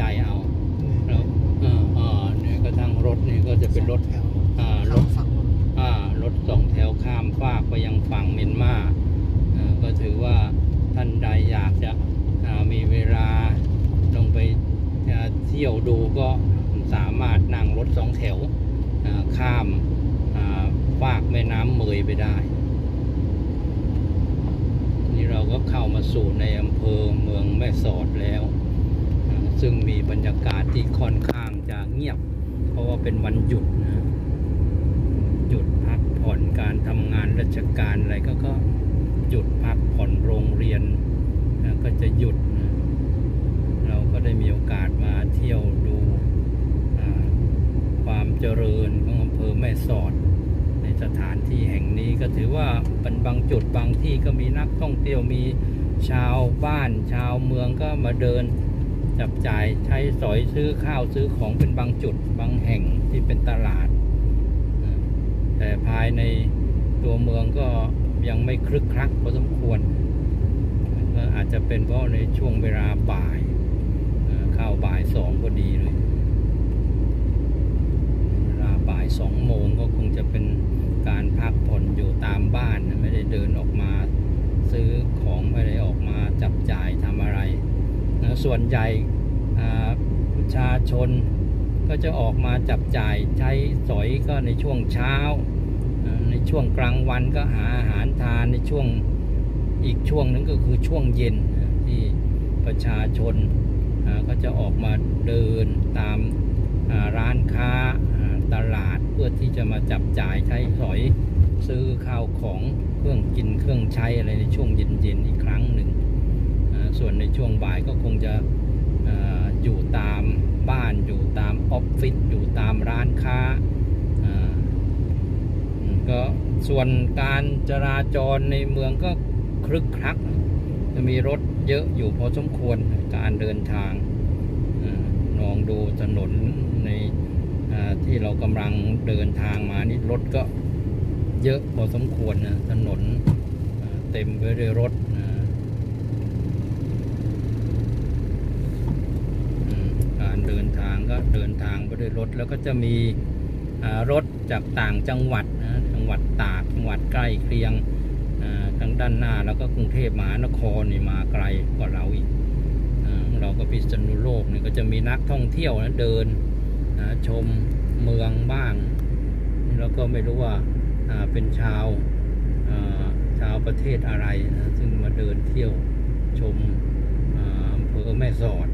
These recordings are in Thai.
ใจเอาแล้วเอออ่าเนี่ยกระทั่งรถนี่ก็จะเป็นรถแถวอ่ารถฝั่งนู้นอ่ารถสองแถวข้ามฟากไปยังฝั่งเมียนมาอ่าก็ถือว่าท่านใดอยากจะอ่ามีเวลาลงไปอ่าเที่ยวดูก็สามารถนั่งรถสองแถวอ่าข้ามอ่าฟากแม่น้ำเมยไปได้ นี่เราก็เข้ามาสู่ในอำเภอเมืองแม่สอดแล้วอ่า ซึ่งมีบรรยากาศที่ค่อนข้างจะเงียบ เพราะว่าเป็นวันหยุดนะหยุดพักผ่อนการทำงานราชการอะไรก็ก็หยุดพักผ่อนโรงเรียนนะก็จะหยุดนะเราก็ได้มีโอกาสมาเที่ยวดูความเจริญของอำเภอแม่สอด ในสถานที่แห่งนี้ก็ถือว่าเป็นบางจุดบางที่ก็มีนักท่องเที่ยวมีชาวบ้านชาวเมืองก็มาเดิน จับจ่ายใช้สอยซื้อข้าวซื้อของเป็นบางจุดบางแห่งที่เป็นตลาด แต่ภายในตัวเมืองก็ยังไม่คลึกคลักพอสมควรก็อาจจะเป็นเพราะในช่วงเวลาบ่ายเข้าบ่ายสองพอดีเลยเวลาบ่ายสองโมงก็คงจะเป็นการพักผ่อนอยู่ตามบ้านนะไม่ได้เดินออกมาซื้อของไม่ได้ออกมาจับจ่ายทำอะไรนะ ส่วนใหญ่ประชาชนก็จะออกมาจับจ่ายใช้สอยก็ในช่วงเช้า ในช่วงกลางวันก็หาอาหารทานในช่วงอีกช่วงหนึงก็คือช่วงเย็นที่ประชาชนก็จะออกมาเดินตามร้านค้าตลาดเพื่อที่จะมาจับจ่ายใช้สอยซื้อข้าวของเครื่องกินเครื่องใช้อะไรในช่วงเย็นๆอีกครั้งหนึ่ง ส่วนในช่วงบ่ายก็คงจะออยู่ตามบ้านอยู่ตามออฟฟิศอยู่ตามร้านค้าก็ส่วนการจราจรในเมืองก็คลึกคลัก จะมีรถเยอะอยู่พอสมควรการเดินทางอาลองดูถนนในที่เรากำลังเดินทางมานี่รถก็เยอะพอสมควรนะถนนเต็มไปด้วยรถนะ อืมการ เดินทางก็เดินทางไปด้วยรถ แล้วก็จะมีรถจากต่างจังหวัดนะจังหวัดตากจังหวัดใกล้เคียงทางด้านหน้าแล้วก็กรุงเทพมหานครนี่มาไกลกว่าเราอีกเราก็พิษณุโลกนี่ก็จะมีนักท่องเที่ยวนะเดินนะชมเมืองบ้าง แล้วก็ไม่รู้ว่าเป็นชาวชาวประเทศอะไรนะซึ่งมาเดินเที่ยวชมอำเภอแม่สอด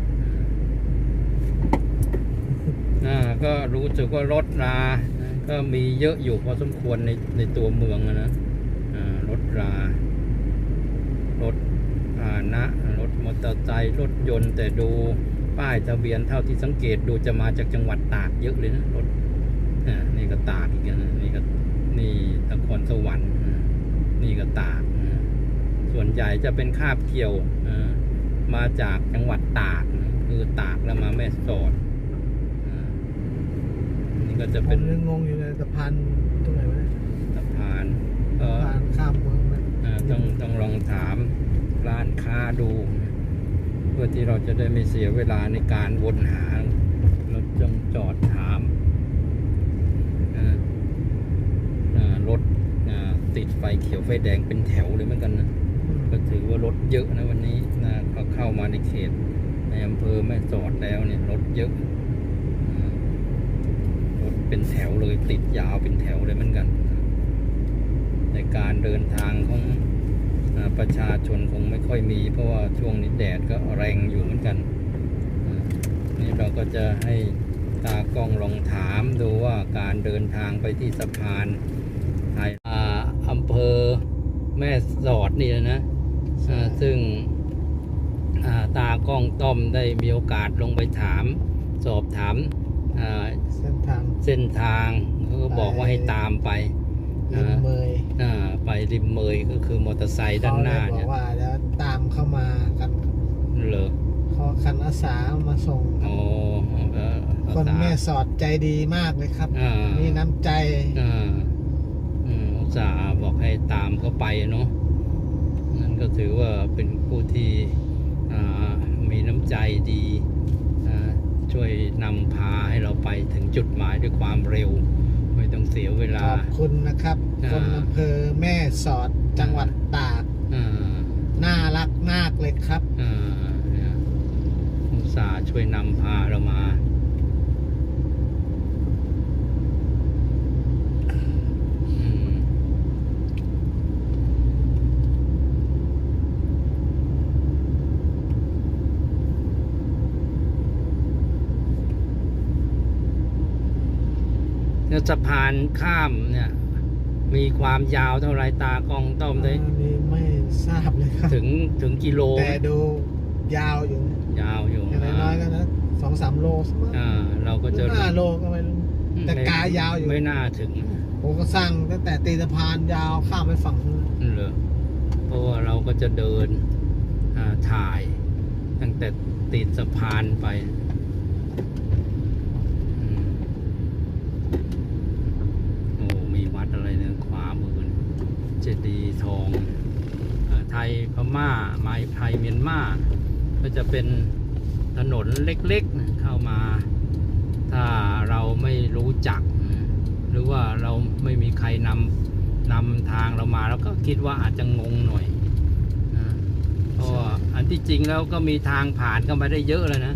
ก็รู้สึกว่ารถรา ก็มีเยอะอยู่พอสมควรในในตัวเมืองนะรถรารถพานะรถมอเตอร์ไซค์รถยนต์ แต่ดูป้ายทะเบียนเท่าที่สังเกตดูจะมาจากจังหวัดตากเยอะเลยนะรถนี่ก็ตากอีกนะนี่ก็นี่นครสวรรค์นี่ก็ตากส่วนใหญ่จะเป็นคาบเกี่ยวมาจากจังหวัดตากคือตากแล้วมาแม่สอด ก็จะผเป็นมยังงงอยู่เลยสะพานตรงไหนวะเนี่ยสะพานก็สะพานข้ามเมืองมันอ่าต้องต้องลองถามร้านค้าดู เพื่อที่เราจะได้ไม่เสียเวลาในการวนหา เราจงจอดถามอ่าอ่ารถอ่าติดไฟเขียวไฟแดงเป็นแถวเลยเหมือนกันนะ ก็ถือว่ารถเยอะนะวันนี้นะก็เข้ามาในเขต ในอำเภอแม่สอดแล้วเนี่ยรถเยอะอ่ารถ เป็นแถวเลยติดยาวเป็นแถวเลยเหมือนกัน ในการเดินทางของประชาชนคงไม่ค่อยมี เพราะว่าช่วงนี้แดดก็แรงอยู่เหมือนกันนี่เราก็จะให้ตากล้องลองถามดูว่าการเดินทางไปที่สะพานไทยอ่าอำเภอแม่สอดนี่นะซึ่งตากล้องต้อมได้มีโอกาสลงไปถาม สอบถาม เส้นทางเส้นทางเขาก็บอกว่าให้ตามไปริมเมยอ่าไปริมเมยก็คือมอเตอร์ไซค์ด้านหน้าเขาลเนี่ยบอกว่าแล้วตามเข้ามากันเหรอเขาคันอาสามาส่งครับโอ้เออคนภาษาแม่สอดใจดีมากเลยครับอ่ามีน้ำใจอ่าอืมอุตส่าห์บอกให้ตามเขาไปเนาะนั่นก็ถือว่าเป็นผู้ที่อ่ามีน้ำใจดี อ่านำพาให้เราไปถึงจุดหมายด้วยความเร็ว ไม่ต้องเสียเวลา ขอบคุณนะครับอ่าคนอำเภอแม่สอดจังหวัดตากอ่าน่ารักมากเลยครับอ่าเนี่ยอุตส่าห์ช่วยนำพาเรามา อืม แล้วสะพานข้ามเนี่ย มีความยาวเท่าไรตากล้องต้อมได้อันนี้ไม่ทราบเลยครับ ถึงถึงกิโลไหมแต่ดูยาวอยู่นะยาวอยู่อย่างน้อยๆก็นะสองสามโลสักมั้งอ่าเราก็หจะรือห้าโลก็ไม่รู้แต่กายาวอยู่ไม่น่าถึงผมก็สร้างตั้งแต่ตีนสะพานยาวข้ามไปฝั่งนู้นเหรอเพราะว่าเราก็จะเดินอ่าถ่าย ตั้งแต่ติดสะพานไปอืมโอ้มีวัดอะไรเนี่ยขวามือนี่เจดีย์ทองเอ่อไทยพม่าไม้ไทยเมียนมาก็จะเป็นถนนเล็กๆนะเข้ามา ถ้าเราไม่รู้จัก หรือว่าเราไม่มีใครนำนำทางเรามาเราก็คิดว่าอาจจะงงหน่อยนะเพราะว่าอันที่จริงแล้วก็มีทางผ่านเข้ามาได้เยอะเลยนะ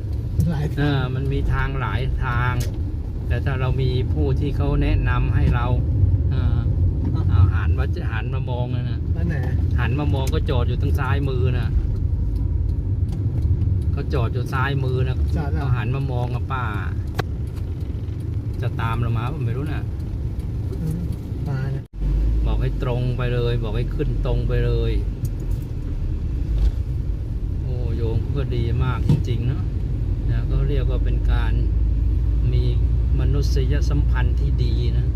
หลายเออมันมีทางหลายทาง แต่ถ้าเรามีผู้ที่เขาแนะนำให้เราเออ เอาหันมาหันมามองนะนะนั่นไหนหันมามองก็จอดอยู่ทางซ้ายมือนะเขาจอดอยู่ซ้ายมือนะจอดแล้วเขาหันมามองอะป้า จะตามเรามาผมไม่รู้นะอืมปลาเนี่ยบอกให้ตรงไปเลย บอกให้ขึ้นตรงไปเลย โอ้โยมก็ดีมากจริงๆเนาะนะก็เรียกว่าเป็นการมีมนุษยสัมพันธ์ที่ดีนะ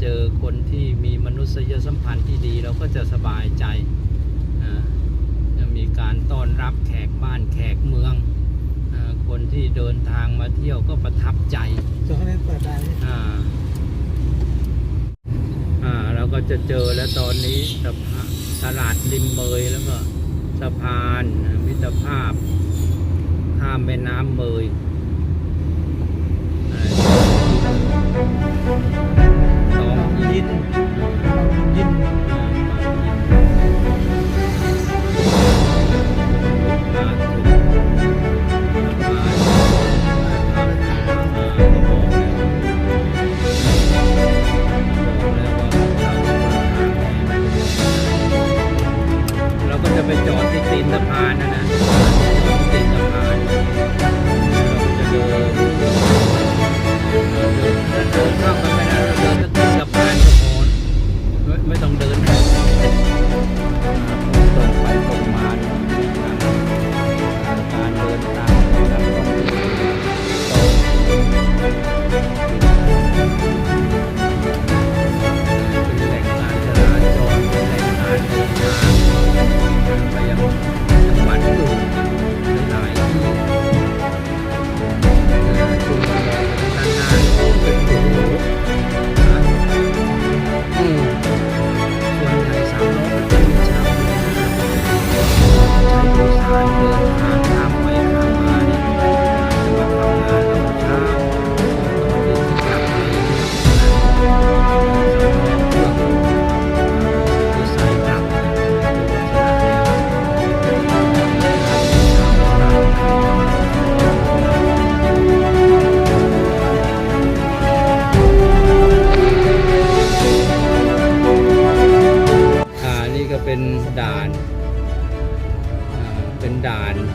เจอคนที่มีมนุษยสัมพันธ์ที่ดีเราก็จะสบายใจอ่าจะมีการต้อนรับแขกบ้านแขกเมืองอาคนที่เดินทางมาเที่ยวก็ประทับใจจอดให้เปิดได้ไหมอ่าอ่าเราก็จะเจอแล้วตอนนี้สะพานตลาดริมเมยแล้วก็สะพานนะมิตรภาพข้ามแม่น้ำเมยอ่าต ดิน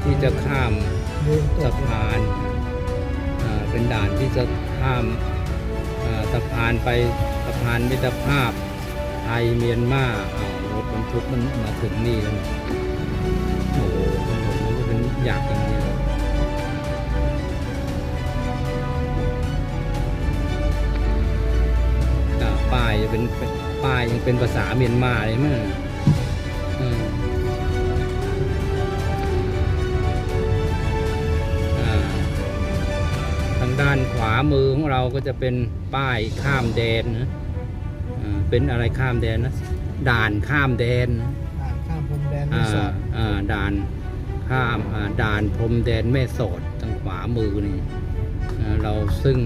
ที่จะข้ามยืนตัวสะพานเป็นด่านที่จะข้ามสะพานไปสะพานมิตรภาพไทยเมียนมาอ้ารถบรรทุกมันมาถึงนี่แล้วโอ้โหถนนมันก็เป็นอยากอย่างนี้เลยป้ายจะเป็นป้ายยังเป็นภาษาเมียนมาเลยมั้ง ด้านขวามือของเราก็จะเป็นป้ายข้ามแดนนะอ่าเป็นอะไรข้ามแดนนะด่านข้ามแดนนะอ่าข้ามพรมแดนแม่อ่าสอดอ่าด่านขข้ามอ่าด่านพรมแดนแม่สอดทางขวามือนี่อ่าเราซึ่ง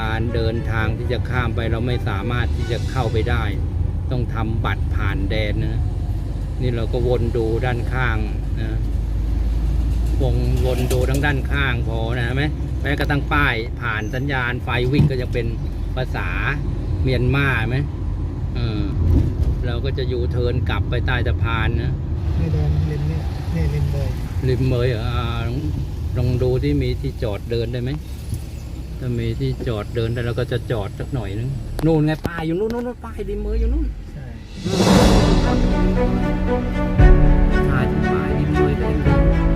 การเดินทางที่จะข้ามไปเราไม่สามารถที่จะเข้าไปได้ ต้องทำบัตรผ่านแดนนะนี่เราก็วนดูด้านข้างนะวงวนดูทั้งด้านข้างพอนะไหม แม้กระทั่งป้ายผ่านสัญญาณไฟวิ่งก็จะเป็นภาษาเมียนมาไหมเออเราก็จะอยู่เทิร์นกลับไปใต้สะพานนะไม่เดินริมเนี่ยเนี่ยริมเลยริมเมยเหรออ่าลองลองดูที่มีที่จอดเดินได้ไหมถ้ามีที่จอดเดินได้เราก็จะจอดสักหน่อยนึงนู่นไงป้ายอยู่นู่นนู่นนู่นป้ายริมเมยอยู่นู่นใช่ถ่ายที่ป้ายริมเมยก็ยังดี